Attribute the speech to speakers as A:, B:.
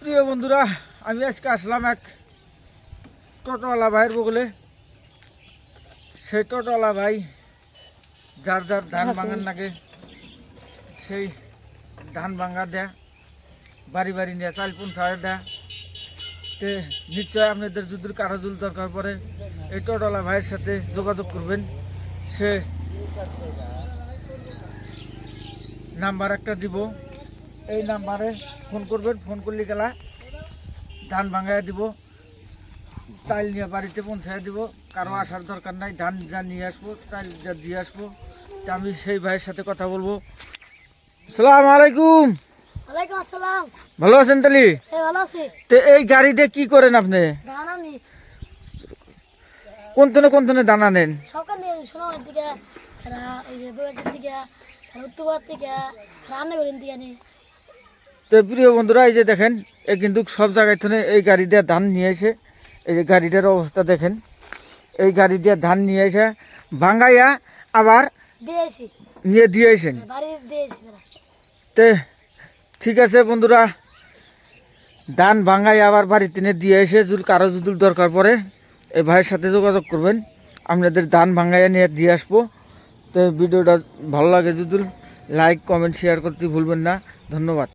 A: প্রিয় বন্ধুরা আমি আজকে আসলাম এক টোটোওয়ালা ভাইয়ের বগলে। সেই টোটোওয়ালা ভাই যার যার ধান ভাঙার নাগে সেই ধান ভাঙা দেয়া বাড়ি বাড়ি নিয়ে চাল পঞ্চাশ দেয়া। তে নিশ্চয় আপনাদের যদি কারও জুল দরকার পড়ে এই টোটোওয়ালা ভাইয়ের সাথে যোগাযোগ করবেন। সে নাম্বার একটা দিব। এই নাম্বারে ফোন করবেন ফোন করলে গেলা ধান ভাঙাইয়া দিব চাল নিয়ে বাড়িতে পৌঁছায় দিব। কারও আসার দরকার নাই ধান যা নিয়ে আসব চাল যা দিয়ে আসব তা আমি সেই ভাইয়ের সাথে কথা বলব। সালাম আলাইকুম। ভালো আছেন তালি
B: আছি।
A: তো এই গাড়িতে কি করেন আপনি? কোন তনে কোন তনে দানা নেন
B: দিয়ে দিকে এরা ওই যে বউয়ের দিকে
A: তো প্রিয় বন্ধুরা এই যে দেখেন এ কিন্তু সব জায়গায় থেকে এই গাড়ি দিয়ে ধান নিয়ে এসে এই যে গাড়িটার অবস্থা দেখেন এই গাড়ি দিয়ে ধান নিয়ে এসে ভাঙ্গাইয়া আবার নিয়ে দিয়ে এসেন।
B: বাড়ির
A: তে ঠিক আছে বন্ধুরা ধান ভাঙ্গাই আবার বাড়িতে নিয়ে দিয়ে এসে যদি কারও যদি দরকার পড়ে এই ভাইয়ের সাথে যোগাযোগ করবেন আপনাদের ধান ভাঙ্গাইয়া নিয়ে দিয়ে আসব। তো ভিডিওটা ভালো লাগে যদি লাইক কমেন্ট শেয়ার করতে ভুলবেন না। ধন্যবাদ।